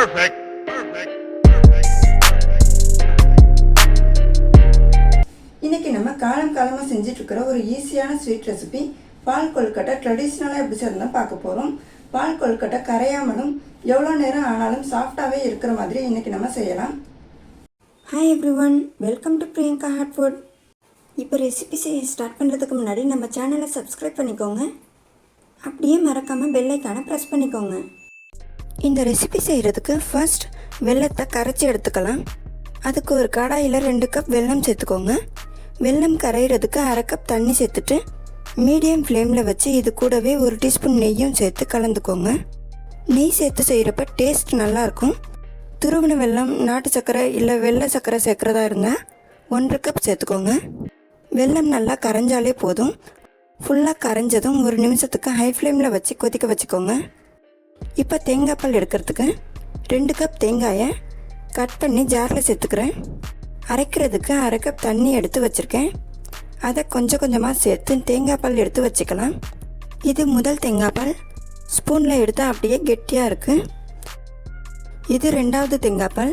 Perfect. Perfect. இன்னைக்கு நம்ம காலம் காலமாக செஞ்சுட்டு இருக்கிற ஒரு ஈஸியான ஸ்வீட் ரெசிபி பால் கொழுக்கட்டை ட்ரெடிஷ்னலாக எப்படி செய்யறதுன்னு பார்க்க போகிறோம் பால் கொழுக்கட்டை கரையாமலும் எவ்வளோ நேரம் ஆனாலும் சாஃப்டாகவே இருக்கிற மாதிரி இன்னைக்கு நம்ம செய்யலாம். Hi every one welcome to Priyanka hot food இப்போ ரெசிபி செய்ய ஸ்டார்ட் பண்ணுறதுக்கு முன்னாடி நம்ம சேனலை சப்ஸ்கிரைப் பண்ணிக்கோங்க. அப்படியே மறக்காமல் பெல்லைக்கான ப்ரெஸ் பண்ணிக்கோங்க. இந்த ரெசிபி செய்கிறதுக்கு ஃபர்ஸ்ட் வெல்லத்தை கரைச்சி எடுத்துக்கலாம். அதுக்கு ஒரு கடாயில் ரெண்டு கப் வெல்லம் சேர்த்துக்கோங்க. வெல்லம் கரையிறதுக்கு அரை கப் தண்ணி சேர்த்துட்டு மீடியம் ஃப்ளேமில் வச்சு இது கூடவே ஒரு டீஸ்பூன் நெய்யும் சேர்த்து கலந்துக்கோங்க. நெய் சேர்த்து செய்கிறப்ப டேஸ்ட் நல்லாயிருக்கும். துருவின வெல்லம் நாட்டு சர்க்கரை இல்லை வெள்ளை சர்க்கரை சேர்க்குறதா இருந்தால் ஒன்றரை கப் சேர்த்துக்கோங்க. வெல்லம் நல்லா கரைஞ்சாலே போதும். ஃபுல்லாக கரைஞ்சதும் ஒரு நிமிஷத்துக்கு ஹை ஃப்ளேமில் வச்சு கொதிக்க வச்சுக்கோங்க. இப்போ தேங்காய் பால் எடுக்கிறதுக்கு ரெண்டு கப் தேங்காயை கட் பண்ணி ஜாரில் சேர்த்துக்கிறேன். அரைக்கிறதுக்கு அரை கப் தண்ணி எடுத்து வச்சுருக்கேன். அதை கொஞ்சம் கொஞ்சமாக சேர்த்து தேங்காய் பால் எடுத்து வச்சுக்கலாம். இது முதல் தேங்காய் பால். ஸ்பூனில் எடுத்தால் அப்படியே கெட்டியாக இருக்குது இது ரெண்டாவது தேங்காய் பால்.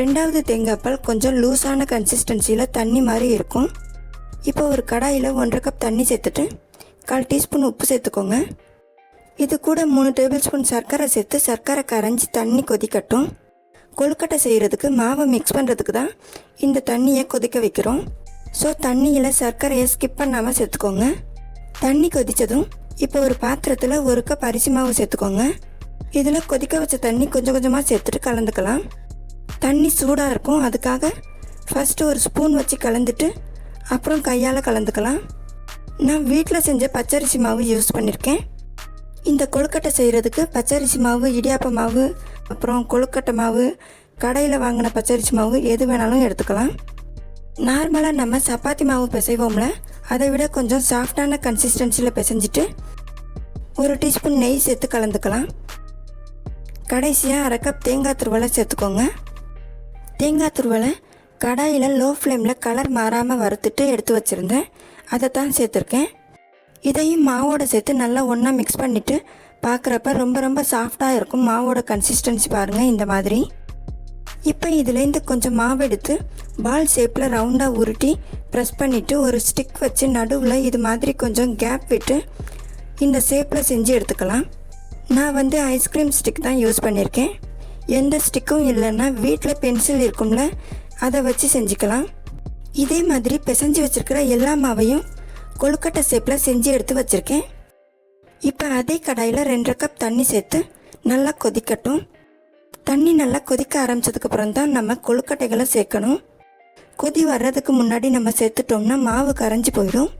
ரெண்டாவது தேங்காய் பால் கொஞ்சம் லூஸான கன்சிஸ்டன்சியில் தண்ணி மாதிரி இருக்கும். இப்போ ஒரு கடாயில் ஒன்றரை கப் தண்ணி சேர்த்துட்டு கால் டீஸ்பூன் உப்பு சேர்த்துக்கோங்க. இது கூட மூணு டேபிள் ஸ்பூன் சர்க்கரை சேர்த்து சர்க்கரை கரைஞ்சி தண்ணி கொதிக்கட்டும். கொழுக்கட்டை செய்கிறதுக்கு மாவை மிக்ஸ் பண்ணுறதுக்கு தான் இந்த தண்ணியை கொதிக்க வைக்கிறோம். ஸோ தண்ணியில் சர்க்கரையை ஸ்கிப் பண்ணாமல் சேர்த்துக்கோங்க. தண்ணி கொதித்ததும் இப்போ ஒரு பாத்திரத்தில் ஒரு கப் அரிசி மாவு சேர்த்துக்கோங்க. இதில் கொதிக்க வச்ச தண்ணி கொஞ்சம் கொஞ்சமாக சேர்த்துட்டு கலந்துக்கலாம். தண்ணி சூடாக இருக்கும். அதுக்காக ஃபஸ்ட்டு ஒரு ஸ்பூன் வச்சு கலந்துட்டு அப்புறம் கையால் கலந்துக்கலாம். நான் வீட்டில் செஞ்ச பச்சரிசி மாவு யூஸ் பண்ணியிருக்கேன் இந்த கொழுக்கட்டை செய்கிறதுக்கு பச்சரிசி மாவு இடியாப்ப மாவு அப்புறம் கொழுக்கட்டை மாவு கடையில் வாங்கின பச்சரிசி மாவு எது வேணாலும் எடுத்துக்கலாம். நார்மலாக நம்ம சப்பாத்தி மாவு பிசைவோம்ல அதை விட கொஞ்சம் சாஃப்டான கன்சிஸ்டன்சியில் பிசைஞ்சிட்டு ஒரு டீஸ்பூன் நெய் சேர்த்து கலந்துக்கலாம். கடைசியாக அரை கப் தேங்காய் துருவலை சேர்த்துக்கோங்க. தேங்காய் துருவலை கடாயில் லோ ஃப்ளேமில் கலர் மாறாமல் வறுத்துட்டு எடுத்து வச்சுருந்தேன். அதை தான் சேர்த்துருக்கேன். இதையும் மாவோட சேர்த்து நல்லா ஒன்றா மிக்ஸ் பண்ணிவிட்டு பார்க்குறப்ப ரொம்ப ரொம்ப சாஃப்டாக இருக்கும். மாவோட கன்சிஸ்டன்சி பாருங்கள் இந்த மாதிரி. இப்போ இதுலேருந்து கொஞ்சம் மாவு எடுத்து பால் ஷேப்பில் ரவுண்டாக உருட்டி ப்ரெஸ் பண்ணிவிட்டு ஒரு ஸ்டிக் வச்சு நடுவில் இது மாதிரி கொஞ்சம் கேப் விட்டு இந்த ஷேப்பில் செஞ்சு எடுத்துக்கலாம். நான் வந்து ஐஸ்கிரீம் ஸ்டிக் தான் யூஸ் பண்ணியிருக்கேன் எந்த ஸ்டிக்கும் இல்லைன்னா வீட்டில் பென்சில் இருக்கும்ல அதை வச்சு செஞ்சுக்கலாம். இதே மாதிரி பிசைஞ்சு வச்சுருக்கிற எல்லா மாவையும் கொழுக்கட்டை ஷேப்பில் செஞ்சு எடுத்து வச்சுருக்கேன். இப்போ அதே கடாயில் ரெண்டரை கப் தண்ணி சேர்த்து நல்லா கொதிக்கட்டும். தண்ணி நல்லா கொதிக்க ஆரம்பிச்சதுக்கப்புறம் தான் நம்ம கொழுக்கட்டைகளை சேர்க்கணும். கொதி வர்றதுக்கு முன்னாடி நம்ம சேர்த்துட்டோம்னா மாவு கரைஞ்சி போயிடும்.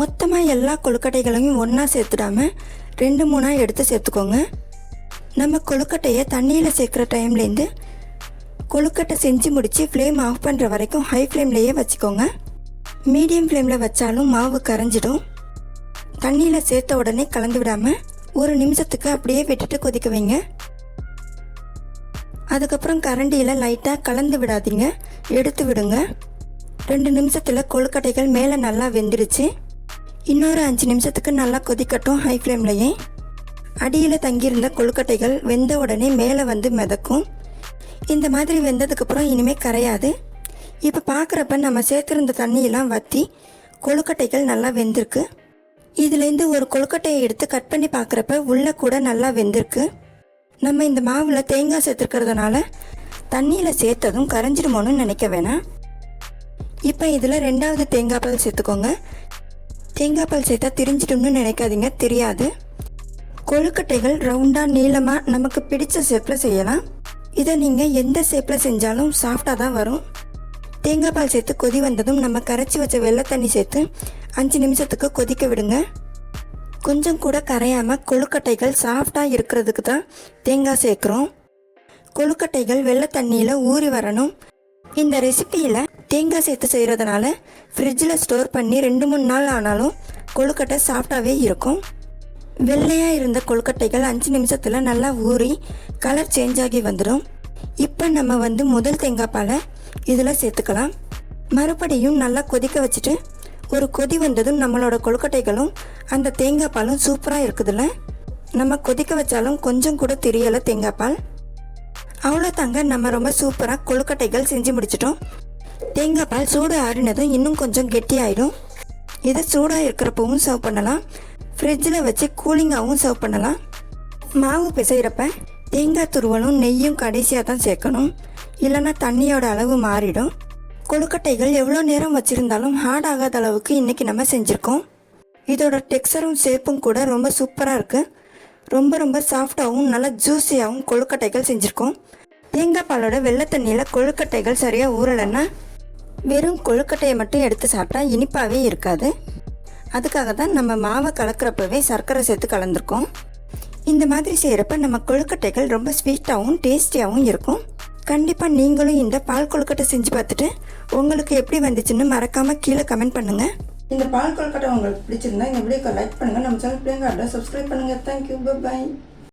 மொத்தமாக எல்லா கொழுக்கட்டைகளையும் ஒன்றா சேர்த்துடாம ரெண்டு மூணாக எடுத்து சேர்த்துக்கோங்க. நம்ம கொழுக்கட்டையை தண்ணியில் சேர்க்குற டைம்லேருந்து கொழுக்கட்டை செஞ்சு முடித்து ஃப்ளேம் ஆஃப் பண்ணுற வரைக்கும் ஹை ஃப்ளேம்லேயே வச்சுக்கோங்க. மீடியம் ஃப்ளேமில் வச்சாலும் மாவு கரைஞ்சிடும். தண்ணியில் சேர்த்த உடனே கலந்து விடாமல் ஒரு நிமிஷத்துக்கு அப்படியே விட்டுட்டு கொதிக்க வைங்க. அதுக்கப்புறம் கரண்டியில் லைட்டாக கலந்து விடாதீங்க. எடுத்து விடுங்க. ரெண்டு நிமிஷத்தில் கொழுக்கட்டைகள் மேலே நல்லா வெந்துடுச்சு இன்னொரு அஞ்சு நிமிஷத்துக்கு நல்லா கொதிக்கட்டும் ஹை ஃப்ளேம்லையே. அடியில் தங்கியிருந்த கொழுக்கட்டைகள் வெந்த உடனே மேலே வந்து மிதக்கும். இந்த மாதிரி வெந்ததுக்கப்புறம் இனிமேல் கரையாது. இப்போ பார்க்குறப்ப நம்ம சேர்த்துருந்த தண்ணியெல்லாம் வற்றி கொழுக்கட்டைகள் நல்லா வெந்திருக்கு. இதுலேருந்து ஒரு கொழுக்கட்டையை எடுத்து கட் பண்ணி பார்க்குறப்ப உள்ளே கூட நல்லா வெந்திருக்கு. நம்ம இந்த மாவில் தேங்காய் சேர்த்துருக்கிறதுனால தண்ணியில் சேர்த்ததும் கரைஞ்சிடுமோன்னு நினைக்க வேணாம். இப்போ இதில் ரெண்டாவது தேங்காய் பால் சேர்த்துக்கோங்க. தேங்காய் பால் சேர்த்தா திரிஞ்சிடும்னு நினைக்காதீங்க தெரியாது. கொழுக்கட்டைகள் ரவுண்டாக நீளமாக நமக்கு பிடிச்ச ஷேப்பில் செய்யலாம். இதை நீங்கள் எந்த ஷேப்பில் செஞ்சாலும் சாஃப்டாக தான் வரும். தேங்காய் பால் சேர்த்து கொதி வந்ததும் நம்ம கரைச்சி வச்ச வெள்ளை தண்ணி சேர்த்து அஞ்சு நிமிஷத்துக்கு கொதிக்க விடுங்க. கொஞ்சம் கூட கரையாமல் கொழுக்கட்டைகள் சாஃப்டாக இருக்கிறதுக்கு தான் தேங்காய் சேர்க்குறோம். கொழுக்கட்டைகள் வெள்ளை தண்ணியில் ஊறி வரணும். இந்த ரெசிப்பியில் தேங்காய் சேர்த்து செய்கிறதுனால ஃப்ரிட்ஜில் ஸ்டோர் பண்ணி ரெண்டு மூணு நாள் ஆனாலும் கொழுக்கட்டை சாஃப்டாகவே இருக்கும். வெள்ளையாக இருந்த கொழுக்கட்டைகள் அஞ்சு நிமிஷத்தில் நல்லா ஊறி கலர் சேஞ்ச் ஆகி வந்துடும் இப்போ நம்ம வந்து முதல் தேங்காய் பாலை இதில் சேர்த்துக்கலாம். மறுபடியும் நல்லா கொதிக்க வச்சுட்டு ஒரு கொதி வந்ததும் நம்மளோட கொழுக்கட்டைகளும் அந்த தேங்காய் பாலும் சூப்பராக இருக்குதுல்ல? நம்ம கொதிக்க வச்சாலும் கொஞ்சம் கூட தெரியலை தேங்காய் பால். அவ்வளோதாங்க நம்ம ரொம்ப சூப்பராக கொழுக்கட்டைகள் செஞ்சு முடிச்சிட்டோம். தேங்காய் பால் சூடு ஆறினதும் இன்னும் கொஞ்சம் கெட்டியாயிடும். இது சூடாக இருக்கிறப்பவும் சர்வ் பண்ணலாம். ஃப்ரிட்ஜில் வச்சு கூலிங்காகவும் சர்வ் பண்ணலாம். மாவு பிசைகிறப்ப தேங்காய் துருவலும் நெய்யும் கடைசியாக தான் சேர்க்கணும். இல்லைன்னா தண்ணியோட அளவு மாறிடும். கொழுக்கட்டைகள் எவ்வளோ நேரம் வச்சுருந்தாலும் ஹார்ட் ஆகாத அளவுக்கு இன்றைக்கி நம்ம செஞ்சுருக்கோம். இதோட டெக்ஸ்டரும் ஷேப்பும் கூட ரொம்ப சூப்பராக இருக்குது ரொம்ப ரொம்ப சாஃப்டாகவும் நல்லா ஜூஸியாகவும் கொழுக்கட்டைகள் செஞ்சுருக்கோம். தேங்காய் பாலோட வெள்ளை தண்ணியில் கொழுக்கட்டைகள் சரியாக ஊறலைன்னா வெறும் கொழுக்கட்டையை மட்டும் எடுத்து சாப்பிட்டா இனிப்பாகவே இருக்காது. அதுக்காக தான் நம்ம மாவை கலக்கிறப்பவே சர்க்கரை சேர்த்து கலந்துருக்கோம். இந்த மாதிரி செய்கிறப்ப நம்ம கொழுக்கட்டைகள் ரொம்ப ஸ்வீட்டாகவும் டேஸ்டியாகவும் இருக்கும். கண்டிப்பாக நீங்களும் இந்த பால் கொழுக்கட்டை செஞ்சு பார்த்துட்டு உங்களுக்கு எப்படி வந்துச்சுன்னு மறக்காமல் கீழே கமெண்ட் பண்ணுங்கள் இந்த பால் கொழுக்கட்டை உங்களுக்கு பிடிச்சிருந்தா இந்த வீடியோக்கு லைக் பண்ணுங்கள் நம்ம சேனல் பிள்ளைங்க சப்ஸ்கிரைப் பண்ணுங்கள் தேங்க்யூ பை